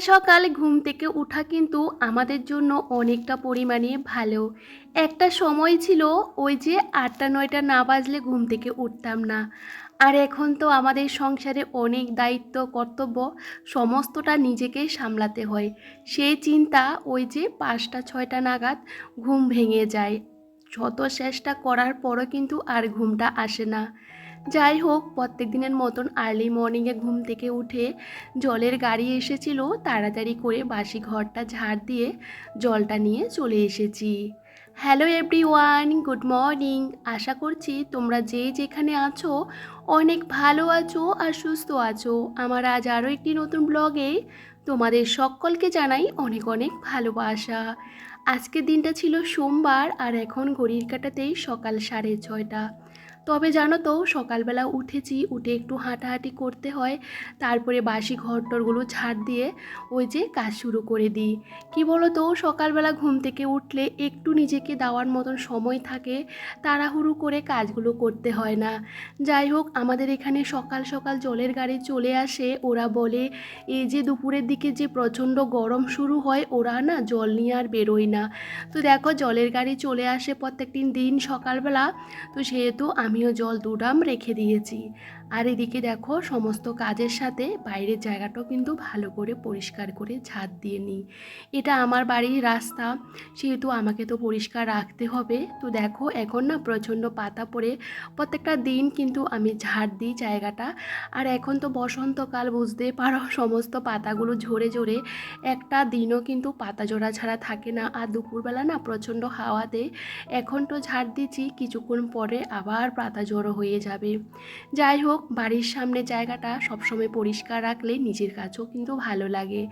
সকাল সকাল ঘুম থেকে ওঠা কিন্তু আমাদের জন্য অনেকটা পরিমাণে ভালো। একটা সময় ছিল ওই যে আটটা, নয়টা না বাজলে ঘুম থেকে উঠতাম না। আর এখন তো আমাদের সংসারে অনেক দায়িত্ব, কর্তব্য, সমস্তটা নিজেকে সামলাতে হয়। সেই চিন্তা ওই যে পাঁচটা, ছয়টা নাগাদ ঘুম ভেঙে যায়। যত চেষ্টা করার পরও কিন্তু আর ঘুমটা আসে না। যাই হোক প্রত্যেক দিনের মতন আর্লি মর্নিংয়ে ঘুম থেকে উঠে জলের গাড়ি এসেছিল, তাড়াতাড়ি করে বাসি ঘরটা ঝাড় দিয়ে জলটা নিয়ে চলে এসেছি। Hello everyone good morning আশা করছি তোমরা যে যেখানে আছো, অনেক ভালো আছো আর সুস্থ আছো। আমার আজ আরও একটি নতুন ব্লগে তোমাদের সকলকে জানাই অনেক অনেক ভালোবাসা। আজকের দিনটা ছিল সোমবার আর এখন ঘড়ির কাটাতেই সকাল সাড়ে ছয়টা। তবে জানো তো, সকালবেলা উঠেছি, উঠে একটু হাঁটাহাঁটি করতে হয়। তারপরে বাসি ঘরটরগুলো ঝাড় দিয়ে ওই যে কাজ শুরু করে দিই। কি বলো তো সকালবেলা ঘুম থেকে উঠলে একটু নিজেকে দেওয়ার মতন সময় থাকে, তাড়াহুড়ো করে কাজগুলো করতে হয় না। যাই হোক, আমাদের এখানে সকাল সকাল জলের গাড়ি চলে আসে। ওরা বলে, এই যে দুপুরের দিকে যে প্রচণ্ড গরম শুরু হয়, ওরা না জল নিয়ে আর বেরোয় না। তো দেখো, জলের গাড়ি চলে আসে প্রত্যেকদিন দিন সকালবেলা। তো সেহেতু আমিও জল দু ড্রাম রেখে দিয়েছি। আর এদিকে দেখো, সমস্ত কাজের সাথে বাইরের জায়গাটাও কিন্তু ভালো করে পরিষ্কার করে ঝাঁট দিয়ে নিই। এটা আমার বাড়ির রাস্তা, সেহেতু আমাকে তো পরিষ্কার রাখতে হবে। তো দেখো, এখন না প্রচণ্ড পাতা পড়ে। প্রত্যেকটা দিন কিন্তু আমি ঝাড় দিই জায়গাটা। আর এখন তো বসন্তকাল বুঝতে পারো, সমস্ত পাতাগুলো ঝরে ঝরে। একটা দিনও কিন্তু পাতা জোড়া ছাড়া থাকে না। আর দুপুরবেলা না প্রচণ্ড হাওয়া দেয় এখন তো ঝাড় দিচ্ছি, কিছুক্ষণ পরে আবার পাতা জড়ো হয়ে যাবে। যাই হোক বাড়ির সামনে জায়গাটা সবসময় পরিষ্কার রাখলে নিজের কাছেও কিন্তু ভালো লাগে।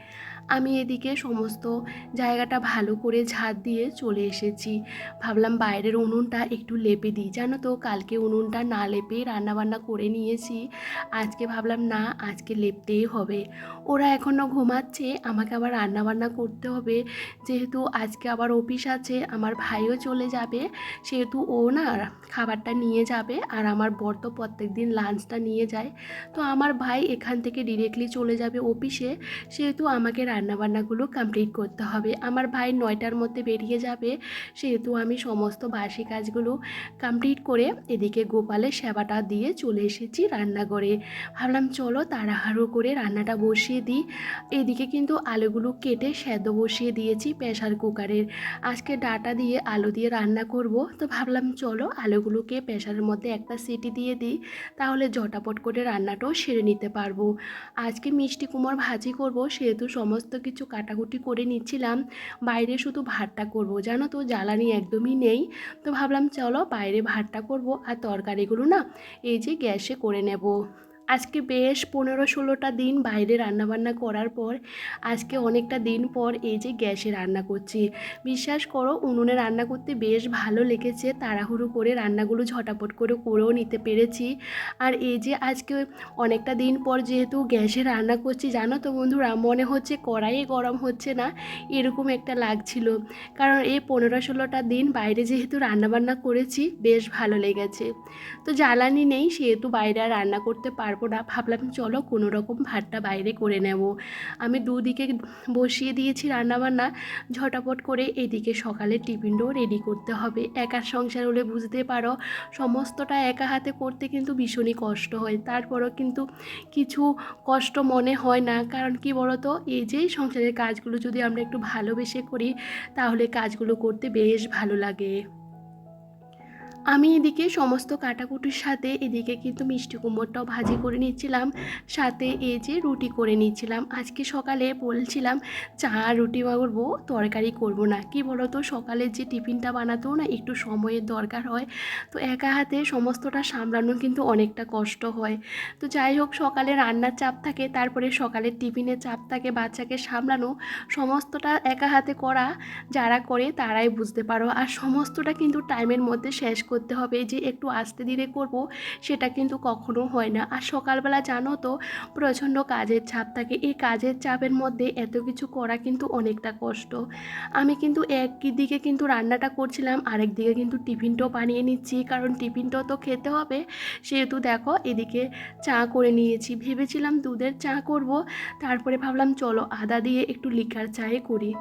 আমি এদিকে সমস্ত জায়গাটা ভালো করে ঝাড় দিয়ে চলে এসেছি। ভাবলাম বাইরের উনুনটা একটু লেপে দিই। জানো তো, কালকে উনুনটা না লেপে রান্নাবান্না করে নিয়েছি। আজকে ভাবলাম, না, আজকে লেপতেই হবে। ওরা এখনও ঘুমাচ্ছে, আমাকে আবার রান্নাবান্না করতে হবে। যেহেতু আজকে আবার অফিস আছে, আমার ভাইও চলে যাবে। সেহেতু ও না খাবারটা নিয়ে যাবে। আর আমার বর তো প্রত্যেক দিন লাঞ্চটা নিয়ে যায়। তো আমার ভাই এখান থেকে ডিরেক্টলি চলে যাবে অফিসে সেহেতু আমাকে রান্নাবান্নাগুলো কমপ্লিট করতে হবে। আমার ভাই নয়টার মধ্যে বেরিয়ে যাবে। সেহেতু আমি সমস্ত বাসি কাজগুলো কমপ্লিট করে এদিকে গোপালের সেবাটা দিয়ে চলে এসেছি রান্নাঘরে। ভাবলাম, চলো তাড়াহাড়ো করে রান্নাটা বসিয়ে দিই। এদিকে কিন্তু আলুগুলো কেটে সেদ্ধ বসিয়ে দিয়েছি প্রেশার কুকারের। আজকে ডাটা দিয়ে আলু দিয়ে রান্না করব। তো ভাবলাম, চলো আলুগুলোকে প্রেশারের মধ্যে একটা সিটি দিয়ে দিই। তাহলে ঝটাপট করে রান্নাটাও সেরে নিতে পারব। আজকে মিষ্টি কুমড় ভাজি করব, সেহেতু সমস্ত কিছু কাটাকুটি করে নিচ্ছিলাম। বাইরে শুধু ভাতটা করব, জানো তো জ্বালানি একদমই নেই। তো ভাবলাম চলো বাইরে ভাতটা করব আর তরকারিগুলো না এই যে গ্যাসে করে নেব। আজকে বেশ পনেরো ষোলোটা দিন বাইরে রান্নাবান্না করার পর, আজকে অনেকটা দিন পর এই যে গ্যাসে রান্না করছি। বিশ্বাস করো, উনুনে রান্না করতে বেশ ভালো লেগেছে, তাড়াহুড়ো করে রান্নাগুলো ঝটাপট করে করেও নিতে পেরেছি। আর এই যে আজকে অনেকটা দিন পর যেহেতু গ্যাসে রান্না করছি, জানো তো বন্ধুরা, মনে হচ্ছে কড়াইয়ে গরম হচ্ছে না, এরকম একটা লাগছিল। কারণ এই পনেরো ষোলোটা দিন বাইরে যেহেতু রান্নাবান্না করেছি, বেশ ভালো লেগেছে। তো জ্বালানি নেই, সেহেতু বাইরে আর রান্না করতে পারব না। ভাবলাম চলো কোনো রকম ভাতটা বাইরে করে নেব। আমি দুদিকে বসিয়ে দিয়েছি রান্নাবান্না। ঝটাপট করে এদিকে সকালে টিফিনটাও রেডি করতে হবে। একা সংসার হলে বুঝতে পারো, সমস্তটা একা হাতে করতে কিন্তু ভীষণই কষ্ট হয়। তারপরও কিন্তু কিছু কষ্ট মনে হয় না। কারণ কি বলতো, এই যে সংসারের কাজগুলো যদি আমরা একটু ভালোবেসে করি, তাহলে কাজগুলো করতে বেশ ভালো লাগে। আমি এদিকে সমস্ত কাটাকুটির সাথে এদিকে কিন্তু মিষ্টি কুমড়টাও ভাজি করে নিচ্ছিলাম, সাথে এই যে রুটি করে নিচ্ছিলাম। আজকে সকালে বলছিলাম, চা রুটি করব তরকারি করব না। কি বলো তো সকালে যে টিফিনটা বানাতেও না, একটু সময়ের দরকার হয়। তো একা হাতে সমস্তটা সামলানো কিন্তু অনেকটা কষ্ট হয়। তো যাই হোক, সকালে রান্নার চাপ থাকে, তারপরে সকালের টিফিনের চাপ থাকে, বাচ্চাকে সামলানো, সমস্তটা একা হাতে করা, যারা করে তারাই বুঝতে পারো। আর সমস্তটা কিন্তু টাইমের মধ্যে শেষ করতে হবে যে একটু আস্তে ধীরে করব, সেটা কিন্তু কখনো হয় না। আর সকালবেলা জানো তো, প্রচণ্ড কাজের চাপ থাকে। এই কাজের চাপের মধ্যে এত কিছু করা কিন্তু অনেকটা কষ্ট। আমি কিন্তু এক দিকে কিন্তু রান্নাটা করছিলাম, আরেক দিকে কিন্তু টিফিনটাও বানিয়ে নিচ্ছি। কারণ টিফিনটাও তো খেতে হবে। সেহেতু দেখো, এদিকে চা করে নিয়েছি। ভেবেছিলাম দুধের চা করব, তারপরে ভাবলাম চলো আদা দিয়ে একটু লিকার চায়ে করি।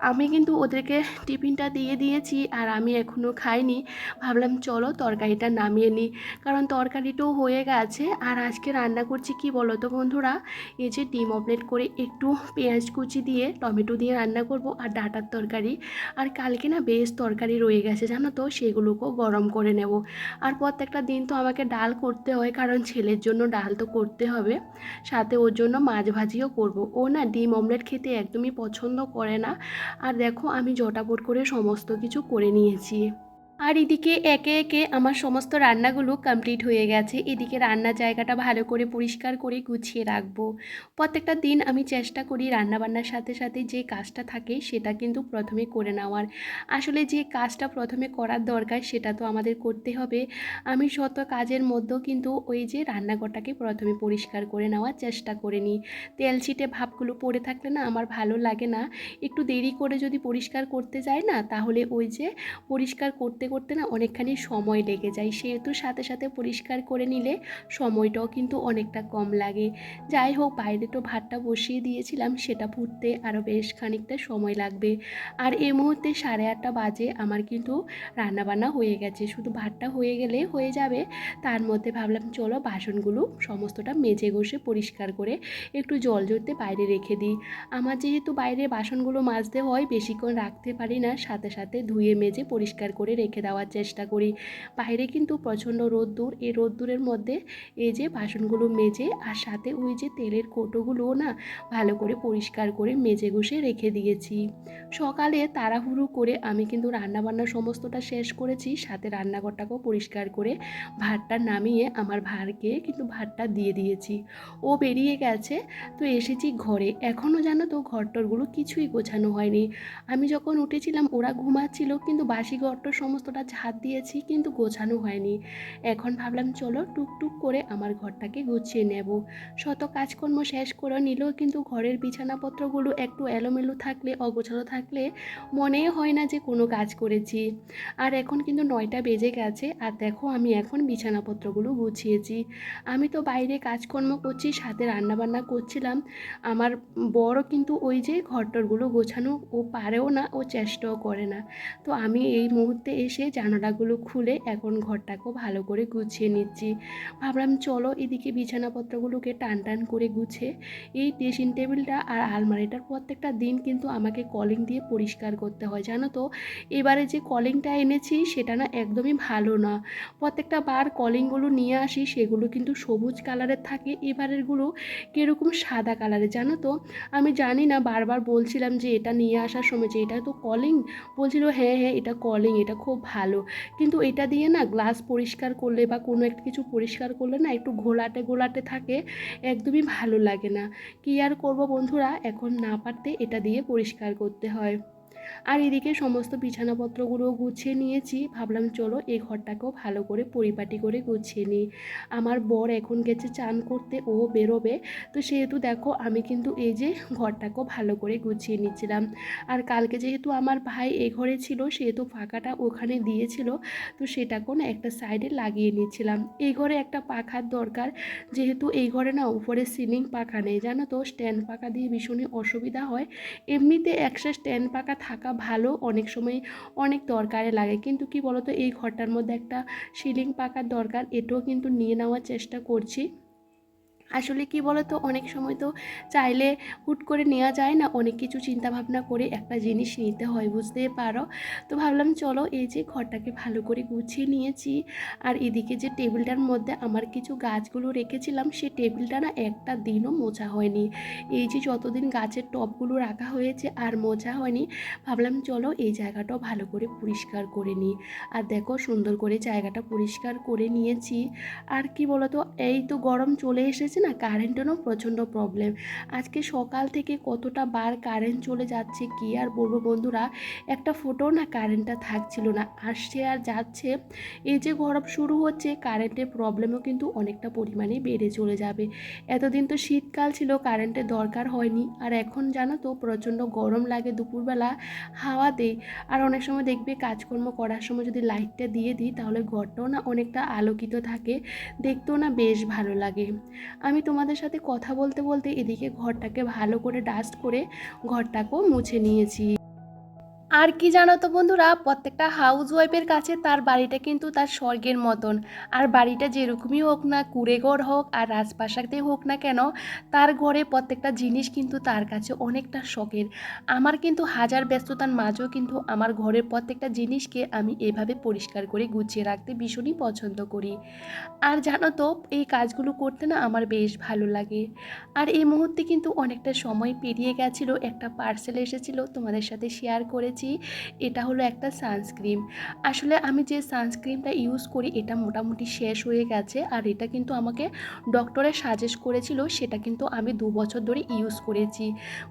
আমি কিন্তু ওদেরকে টিফিনটা দিয়ে দিয়েছি, আর আমি এখনও খাইনি। ভাবলাম চলো তরকারিটা নামিয়ে নিই। কারণ তরকারিটাও হয়ে গেছে। আর আজকে রান্না করছি কি বলো তো বন্ধুরা? এই যে ডিম অমলেট করে একটু পেঁয়াজ কুচি দিয়ে টমেটো দিয়ে রান্না করব আর ডাটার তরকারি। আর কালকে না বেশ তরকারি রয়ে গেছে, জানো তো? সেগুলোকেও গরম করে নেব। আর প্রত্যেকটা দিন তো আমাকে ডাল করতে হয়, কারণ ছেলের জন্য ডাল তো করতে হবে। সাথে ওর জন্য মাছ ভাজিও করব। ও না ডিম অমলেট খেতে একদমই পছন্দ করে না। আর দেখো আমি জটাপট করে সমস্ত কিছু করে নিয়েছি। আর এদিকে একে একে আমার সমস্ত রান্নাগুলো কমপ্লিট হয়ে গেছে। এদিকে রান্নার জায়গাটা ভালো করে পরিষ্কার করে গুছিয়ে রাখব। প্রত্যেকটা দিন আমি চেষ্টা করি রান্নাবান্নার সাথে সাথে যে কাজটা থাকে সেটা কিন্তু প্রথমে করে নেওয়ার। আসলে যে কাজটা প্রথমে করার দরকার সেটা তো আমাদের করতে হবে। আমি শত কাজের মধ্যেও কিন্তু ওই যে রান্নাঘরটাকে প্রথমে পরিষ্কার করে নেওয়ার চেষ্টা করে নিই। তেল ছিটে ভাবগুলো পড়ে থাকলে না আমার ভালো লাগে না। একটু দেরি করে যদি পরিষ্কার করতে যাই না তাহলে ওই যে পরিষ্কার করতে করতে না অনেকখানি সময় লেগে যায়। সেহেতু সাথে সাথে পরিষ্কার করে নিলে সময়টাও কিন্তু অনেকটা কম লাগে। যাই হোক, বাইরে তো ভাতটা বসিয়ে দিয়েছিলাম, সেটা ফুটতে আরও বেশ খানিকটা সময় লাগবে। আর এই মুহূর্তে সাড়ে আটটা বাজে, আমার কিন্তু রান্নাবান্না হয়ে গেছে। শুধু ভাতটা হয়ে গেলে হয়ে যাবে। তার মধ্যে ভাবলাম, চলো বাসনগুলো সমস্তটা মেজে ঘষে পরিষ্কার করে একটু জল জড়তে বাইরে রেখে দিই। আমার যেহেতু বাইরে বাসনগুলো মাজতে হয়, বেশিক্ষণ রাখতে পারি না। সাথে সাথে ধুয়ে মেজে পরিষ্কার করে রেখে দেওয়ার চেষ্টা করি। বাইরে কিন্তু প্রচণ্ড রোদ্দুর, এই রোদ্দুরের মধ্যে এই যে বাসনগুলো মেজে আর সাথে ওই যে তেলের কোটোগুলোও না ভালো করে পরিষ্কার করে মেজে ঘষে রেখে দিয়েছি। সকালে তাড়াহুড়ো করে আমি কিন্তু রান্নাবান্না সমস্তটা শেষ করেছি, সাথে রান্নাঘরটাকেও পরিষ্কার করে ভাতটা নামিয়ে আমার ভারকে কিন্তু ভাতটা দিয়ে দিয়েছি। ও বেরিয়ে গেছে তো এসেছি ঘরে। এখনও জানো তো ঘরটরগুলো কিছুই গোছানো হয়নি। আমি যখন উঠেছিলাম ওরা ঘুমাচ্ছিল কিন্তু বাসি ঘরটর সমস্তটা ঝাঁট দিয়েছি কিন্তু গোছানো হয়নি। এখন ভাবলাম, চলো টুকটুক করে আমার ঘরটাকে গুছিয়ে নেব। শত কাজকর্ম শেষ করে নিলেও কিন্তু ঘরের বিছানাপত্রগুলো একটু এলোমেলো থাকলে, অগোছালো থাকলে মনে হয় না যে কোনো কাজ করেছি। আর এখন কিন্তু নয়টা বেজে গেছে আর দেখো আমি এখন বিছানাপত্রগুলো গুছিয়েছি। আমি তো বাইরে কাজকর্ম করছি, সাথে রান্নাবান্না করছিলাম। আমার বড় কিন্তু ওই যে ঘরটরগুলো গোছানো ও পারেও না, ও চেষ্টাও করে না। তো আমি এই মুহূর্তে এসে জানালাগুলো খুলে এখন ঘরটাকেও ভালো করে গুছিয়ে নিচ্ছি। ভাবলাম, চলো এদিকে বিছানাপত্রগুলোকে টান টান করে গুছে এই ড্রেসিং টেবিলটা আর আলমারিটার প্রত্যেকটা দিন কিন্তু আমাকে কলিং দিয়ে পরিষ্কার করতে হয়। জানো তো, এবারে যে কলিংটা এনেছি সেটা না একদমই ভালো না। প্রত্যেকটা বার কলিংগুলো নিয়ে আসি, সেগুলো কিন্তু সবুজ কালারের থাকে, এবারেরগুলো কীরকম সাদা কালারের জানো তো? আমি জানি না, বারবার বলছিলাম যে এটা নিয়ে আসার সময় যে এটা তো কলিং? বলছিল হ্যাঁ হ্যাঁ এটা কলিং, এটা খুব ভালো। কিন্তু এটা দিয়ে না গ্লাস পরিষ্কার করলে বা কোনো একটা কিছু পরিষ্কার করলে না একটু ঘোলাটে ঘোলাটে থাকে, একদমই ভালো লাগে না। কী আর করব বন্ধুরা? এখন না পারতে এটা দিয়ে পরিষ্কার করতে হয়। আর এদিকে সমস্ত বিছানাপত্রগুলো গুছিয়ে নিয়েছি। ভাবলাম, চলো এই ঘরটাকেও ভালো করে পরিপাটি করে গুছিয়ে নিই। আমার বর এখন গেছে চান করতে, ও বেরোবে। তো সেহেতু দেখো, আমি কিন্তু এই যে ঘরটাকেও ভালো করে গুছিয়ে নিচ্ছিলাম। আর কালকে যেহেতু আমার ভাই এ ঘরে ছিল, সেহেতু ফাঁকাটা ওখানে দিয়েছিল, তো সেটাকেও না একটা সাইডে লাগিয়ে নিচ্ছিলাম। এই ঘরে একটা পাখার দরকার, যেহেতু এই ঘরে না উপরে সিলিং পাখা নেই, জানো তো? স্ট্যান্ড পাখা দিয়ে ভীষণই অসুবিধা হয়। এমনিতে একটা স্ট্যান্ড পাখা থাকা ভালো, অনেক সময় অনেক দরকারে লাগে। কিন্তু কি বলতো, এই ঘরটার মধ্যে একটা সিলিং পাকার দরকার, এটাও কিন্তু নিয়ে নেওয়ার চেষ্টা করছি। আসলে কি বলতো, অনেক সময় তো চাইলে হুট করে নেওয়া যায় না, অনেক কিছু চিন্তা ভাবনা করে একটা জিনিস নিতে হয়, বুঝতে পারো? তো ভাবলাম চলো এই যে ঘরটাকে ভালো করে গুছিয়ে নিয়েছি। আর এদিকে যে টেবিলটার মধ্যে আমার কিছু গাছগুলো রেখেছিলাম সেই টেবিলটা না একটা দিনও মোছা হয়নি। এই যে যতদিন গাছের টবগুলো রাখা হয়েছে আর মোছা হয়নি, ভাবলাম চলো এই জায়গাটাও ভালো করে পরিষ্কার করে নিই। আর দেখো সুন্দর করে জায়গাটা পরিষ্কার করে নিয়েছি। আর কি বলতো, এই তো গরম চলে এসেছে হচ্ছে না কারেন্টেরও প্রচণ্ড প্রবলেম আজকে সকাল থেকে কতটা বার কারেন্ট চলে যাচ্ছে কি আর বলব বন্ধুরা, একটা ফোটো না কারেন্টটা থাকছিল না। আসছে আর যাচ্ছে, এই যে গরম শুরু হচ্ছে কারেন্টের প্রবলেমও কিন্তু অনেকটা পরিমাণে বেড়ে চলে যাবে। এতদিন তো শীতকাল ছিল কারেন্টের দরকার হয়নি। আর এখন জানো তো, প্রচণ্ড গরম লাগে দুপুরবেলা হাওয়া দেয় আর অনেক সময় দেখবে কাজকর্ম করার সময় যদি লাইটটা দিয়ে দিই, তাহলে ঘরটাও না অনেকটা আলোকিত থাকে। দেখতেও না বেশ ভালো লাগে। আমি তোমাদের সাথে কথা বলতে বলতে এদিকে ঘরটাকে ভালো করে ডাস্ট করে ঘরটাকেও মুছে নিয়েছি। আর কি জানো তো বন্ধুরা, প্রত্যেকটা হাউস ওয়াইফের কাছে তার বাড়িটা কিন্তু তার স্বর্গের মতন। আর বাড়িটা যেরকমই হোক না, কুড়েঘর হোক আর রাজপ্রাসাদে হোক না কেন, তার ঘরে প্রত্যেকটা জিনিস কিন্তু তার কাছে অনেকটা শখের। আমার কিন্তু হাজার ব্যস্ততার মাঝেও কিন্তু আমার ঘরের প্রত্যেকটা জিনিসকে আমি এভাবে পরিষ্কার করে গুছিয়ে রাখতে ভীষণই পছন্দ করি। আর জানো তো, এই কাজগুলো করতে না আমার বেশ ভালো লাগে। আর এই মুহূর্তে কিন্তু অনেকটা সময় পেরিয়ে গেছিল, একটা পার্সেল এসেছিল তোমাদের সাথে শেয়ার করেছি। এটা হলো একটা সানস্ক্রিন আসলে আমি যে সানস্ক্রিনটা ইউজ করি, এটা মোটামুটি শেষ হয়ে গেছে, আর এটা কিন্তু আমাকে ডক্টরে সাজেস্ট করেছিল, সেটা কিন্তু আমি দু বছর ধরে ইউজ করেছি।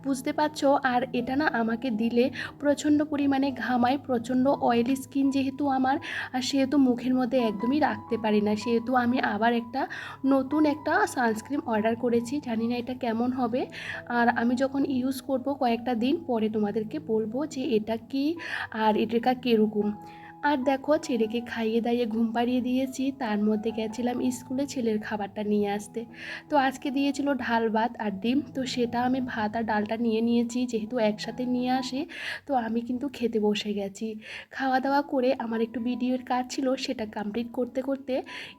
বুঝতে পারছ? আর এটা না আমাকে দিলে প্রচণ্ড পরিমাণে ঘামায়, প্রচণ্ড অয়েলি স্কিন যেহেতু আমার, আর সেহেতু মুখের মধ্যে একদমই রাখতে পারি না। সেহেতু আমি আবার একটা নতুন একটা সানস্ক্রিন অর্ডার করেছি, জানি না এটা কেমন হবে। আর আমি যখন ইউজ করব কয়েকটা দিন, পরে তোমাদেরকে বলব যে এটা কি আর এটা কীরকম আর দেখো, ছেলেকে খাইয়ে দাইয়ে ঘুম পাড়িয়ে দিয়েছি, তার মধ্যে গেছিলাম স্কুলে ছেলের খাবারটা নিয়ে আসতে। তো আজকে দিয়েছিল ঢাল ভাত আর ডিম, তো সেটা আমি ভাত আর ডালটা নিয়ে নিয়েছি, যেহেতু একসাথে নিয়ে আসি, তো আমি কিন্তু খেতে বসে গেছি। খাওয়া দাওয়া করে আমার একটু ভিডিওর কাজ ছিল, সেটা কমপ্লিট করতে করতে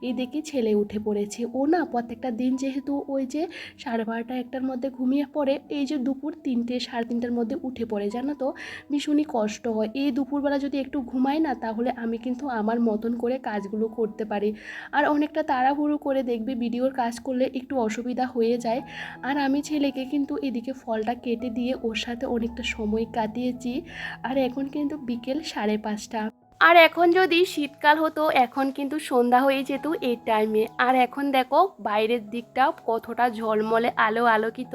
এই দেখি ছেলে উঠে পড়েছে। ও না, প্রত্যেকটা দিন যেহেতু ওই যে সাড়ে বারোটা, একটার মধ্যে ঘুমিয়ে পড়ে, এই যে দুপুর তিনটে, সাড়ে তিনটার মধ্যে উঠে পড়ে, জানো তো? ভীষণই কষ্ট হয়। এই দুপুরবেলা যদি একটু ঘুমাই না তাহলে আমি কিন্তু আমার মতন করে কাজগুলো করতে পারি। আর অনেকটা তাড়াহুড়ো করে দেখবে ভিডিওর কাজ করলে একটু অসুবিধা হয়ে যায়। আর আমি ছেলেকে কিন্তু এদিকে ফলটা কেটে দিয়ে ওর সাথে অনেকটা সময় কাটিয়েছি। আর এখন কিন্তু বিকেল সাড়ে পাঁচটা। আর এখন যদি শীতকাল হতো, এখন কিন্তু সন্ধ্যা হয়ে যেত এই টাইমে আর এখন দেখো, বাইরের দিকটা কতটা ঝলমলে, আলো আলোকিত।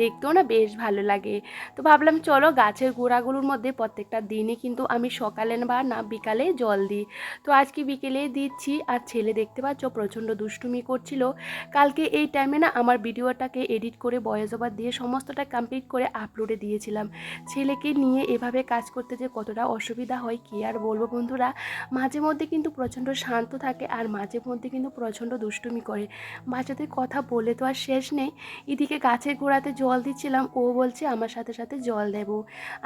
দেখতেও না বেশ ভালো লাগে। তো ভাবলাম, চলো গাছের গোড়াগুলোর মধ্যে প্রত্যেকটা দিনই কিন্তু আমি সকালে বা না বিকালে জল দিই। তো আজকে বিকেলে দিচ্ছি, আর ছেলে দেখতে পাচ্ছ প্রচণ্ড দুষ্টুমি করছিল। কালকে এই টাইমে না আমার ভিডিওটাকে এডিট করে বয়েস ওভার দিয়ে সমস্তটা কমপ্লিট করে আপলোডে দিয়েছিলাম। ছেলেকে নিয়ে এভাবে কাজ করতে যে কতটা অসুবিধা হয়, কি আর বলব বন্ধুরা, মাঝে মধ্যে কিন্তু প্রচণ্ড শান্ত থাকে আর মাঝে মধ্যে কিন্তু প্রচণ্ড দুষ্টুমি করে। বাচ্চাদের কথা বলে তো আর শেষ নেই। এদিকে গাছের গোড়াতে জল দিচ্ছিলাম, ও বলছে, আমার সাথে সাথে জল দেব।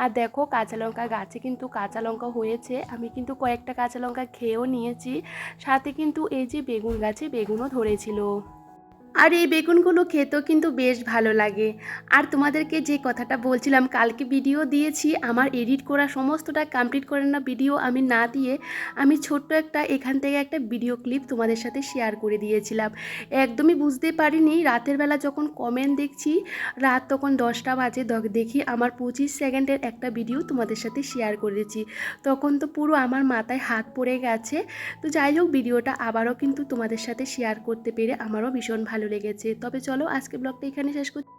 আর দেখো, কাঁচা লঙ্কা গাছে কিন্তু কাঁচা লঙ্কা হয়েছে। আমি কিন্তু কয়েকটা কাঁচা লঙ্কা খেয়েও নিয়েছি। সাথে কিন্তু এই যে বেগুন গাছে বেগুনও ধরেছিল। আর এই বেগুনগুলো খেতেও কিন্তু বেশ ভালো লাগে। আর তোমাদেরকে যে কথাটা বলছিলাম, কালকে ভিডিও দিয়েছি, আমার এডিট করা সমস্তটা কমপ্লিট করে না ভিডিও আমি না দিয়ে আমি ছোট্ট একটা, এখান থেকে একটা ভিডিও ক্লিপ তোমাদের সাথে শেয়ার করে দিয়েছিলাম। একদমই বুঝতে পারিনি, রাতের বেলা যখন কমেন্ট দেখছি, রাত তখন দশটা বাজে দেখি আমার পঁচিশ সেকেন্ডের একটা ভিডিও তোমাদের সাথে শেয়ার করেছি। তখন তো পুরো আমার মাথায় হাত পড়ে গেছে। তো যাই হোক ভিডিওটা আবারও কিন্তু তোমাদের সাথে শেয়ার করতে পেরে আমারও ভীষণ ভালো লেগেছে। তবে চলো আজকে ব্লগটা এখানে শেষ করছি।